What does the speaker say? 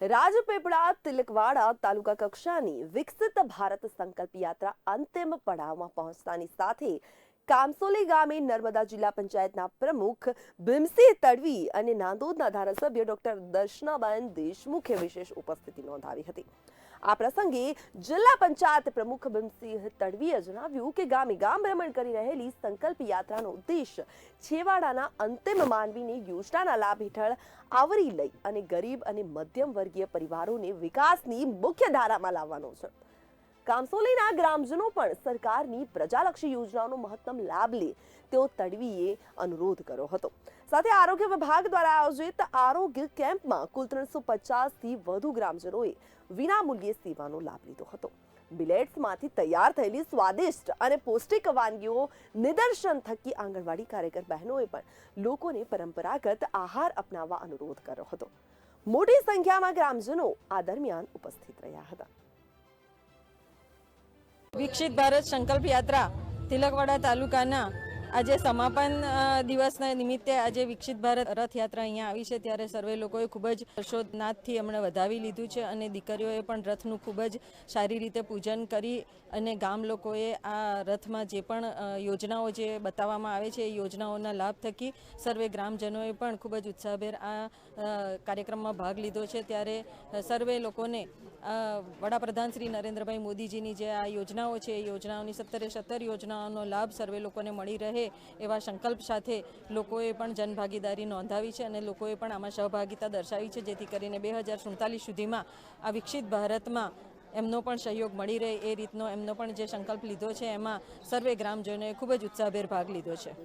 રાજપીપળા તિલકવાડા તાલુકા કક્ષાની વિકસિત ભારત સંકલ્પ યાત્રા અંતિમ પડાવમાં પહોંચતાની સાથે કામસોલી ગામે નર્મદા જિલ્લા પંચાયતના પ્રમુખ ભીમસિંહ તડવી અને નાંદોદના ધારાસભ્ય ડોક્ટર દર્શનાબેન દેશમુખે વિશેષ ઉપસ્થિતિ નોંધાવી હતી. આ પ્રસંગે જિલ્લા પંચાયત પ્રમુખ ભીમસિંહ તડવીએ જણાવ્યું કે ગામે ગામ ભ્રમણ કરી રહેલી સંકલ્પ યાત્રાનો ઉદ્દેશ છેવાડાના અંતિમ માનવીને યોજનાના લાભ હેઠળ આવરી લઈ અને ગરીબ અને મધ્યમ વર્ગીય પરિવારોને વિકાસની મુખ્ય ધારામાં લાવવાનો છે. કામસોલીના ગ્રામજનો પણ સરકારની પ્રજાલક્ષી યોજનાઓનો મહત્તમ લાભ લે તેઓ તડવીએ અનુરોધ કર્યો હતો. સાથે આરોગ્ય વિભાગ દ્વારા આયોજિત આરોગ્ય કેમ્પમાં કુલ ત્રણસો પચાસથી વધુ ગ્રામજનોએ વિનામૂલ્યે સેવાનો લાભ લીધો હતો. બિલેટ્સમાંથી તૈયાર થયેલી સ્વાદિષ્ટ અને પૌષ્ટિક વાનગીઓ નિદર્શન થકી આંગણવાડી કાર્યકર બહેનોએ પણ લોકોને પરંપરાગત આહાર અપનાવવા અનુરોધ કર્યો હતો. મોટી સંખ્યામાં ગ્રામજનો આ દરમિયાન ઉપસ્થિત રહ્યા હતા. વિકસિત ભારત સંકલ્પ યાત્રા તિલકવાડા તાલુકાના આજે સમાપન દિવસના નિમિત્તે આજે વિકસિત ભારત રથયાત્રા અહીંયા આવી છે. ત્યારે સર્વે લોકોએ ખૂબ જ હર્ષોદનાથથી એમણે વધાવી લીધું છે અને દીકરીઓએ પણ રથનું ખૂબ જ સારી રીતે પૂજન કરી અને ગામ લોકોએ આ રથમાં જે પણ યોજનાઓ જે બતાવવામાં આવે છે એ યોજનાઓના લાભ થકી સર્વે ગ્રામજનોએ પણ ખૂબ જ ઉત્સાહભેર આ કાર્યક્રમમાં ભાગ લીધો છે. ત્યારે સર્વે લોકોને વડાપ્રધાન શ્રી નરેન્દ્રભાઈ મોદીજીની જે આ યોજનાઓ છે, એ યોજનાઓની સત્તરે સત્તર યોજનાઓનો લાભ સર્વે લોકોને મળી રહે એવા સંકલ્પ સાથે લોકોએ પણ જનભાગીદારી નોંધાવી છે અને લોકોએ પણ આમાં સહભાગિતા દર્શાવી છે, જેથી કરીને બે હજાર સુડતાલીસ સુધીમાં આ વિકસિત ભારતમાં એમનો પણ સહયોગ મળી રહે એ રીતનો એમનો પણ જે સંકલ્પ લીધો છે, એમાં સર્વે ગ્રામજનોએ ખૂબ જ ઉત્સાહભેર ભાગ લીધો છે.